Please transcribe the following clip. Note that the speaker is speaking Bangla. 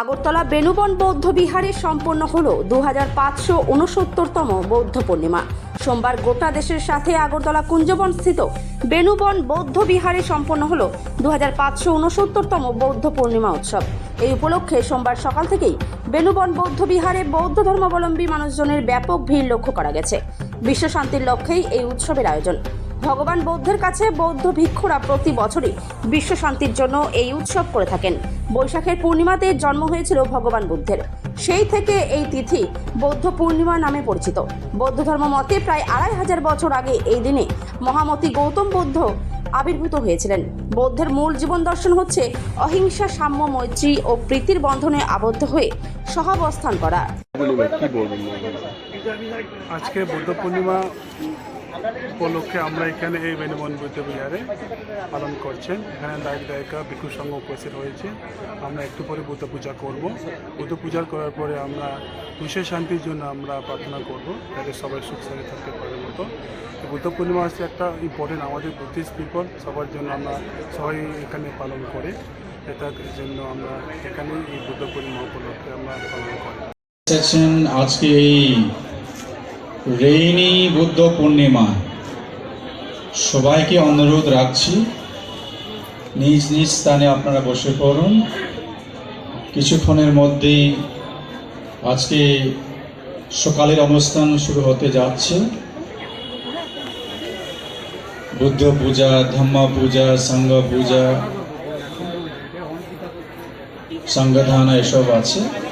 আগরতলা বেনুবন বৌদ্ধ বিহারে সম্পন্ন হল দু হাজার পাঁচশো বৌদ্ধ পূর্ণিমা। সোমবার গোটা দেশের সাথে আগরতলা কুঞ্জবন স্থিত বেনুবন বৌদ্ধ বিহারে সম্পন্ন হল দু হাজার পাঁচশো বৌদ্ধ পূর্ণিমা উৎসব। এই উপলক্ষে সোমবার সকাল থেকেই বেনুবন বৌদ্ধ বিহারে বৌদ্ধ ধর্মাবলম্বী মানুষজনের ব্যাপক ভিড় লক্ষ্য করা গেছে। বিশ্ব শান্তির লক্ষ্যেই এই উৎসবের আয়োজন। ভগবান বৌদ্ধের কাছে বৌদ্ধ ভিক্ষুরা প্রতি বছরই বিশ্ব শান্তির জন্য এই উৎসব করে থাকেন। বৈশাখের পূর্ণিমাতে জন্ম হয়েছিল ভগবান বুদ্ধের। সেই থেকে এই তিথি বৌদ্ধ পূর্ণিমা নামে পরিচিত। বৌদ্ধ ধর্ম মতে প্রায় আড়াই হাজার বছর আগে এই দিনে মহামতি গৌতম বুদ্ধ আবির্ভূত হয়েছিলেন। বৌদ্ধের মূল জীবন দর্শন হচ্ছে অহিংসা, সাম্য, মৈত্রী ও প্রীতির বন্ধনে আবদ্ধ হয়ে সহাবস্থান করা। আজকে বুদ্ধ পূর্ণিমা উপলক্ষে আমরা এখানে এই বেনুবন বুদ্ধ বিহারে পালন করছেন। এখানে দায়িক দায়িকা ভিক্ষু সংঘ উপস্থিত হয়েছে আমরা একটু পরে বুদ্ধ পূজা করব। বুদ্ধ পূজা করার পরে আমরা বিশ্ব শান্তির জন্য আমরা প্রার্থনা করব, যাতে সবাই সুখ থাকতে পারে মতো। বুদ্ধ পূর্ণিমা হচ্ছে একটা ইম্পর্টেন্ট আমাদের বুদ্ধিস্ট পিপল সবার জন্য আমরা সবাই এখানে পালন করে। এটার জন্য আমরা এখানে এই বুদ্ধ পূর্ণিমা উপলক্ষে আমরা পালন করি। আজকে এই রেইনি বুদ্ধ পূর্ণিমা। সবাইকে অনুরোধ রাখছি, নিজ নিজ স্থানে আপনারা বসে পড়ুন। কিছুক্ষণের মধ্যেই আজকে সকালের অনুষ্ঠান শুরু হতে যাচ্ছে। বুদ্ধ পূজা, ধম্ম পূজা সংঘ পূজা সংগধান এসব আছে।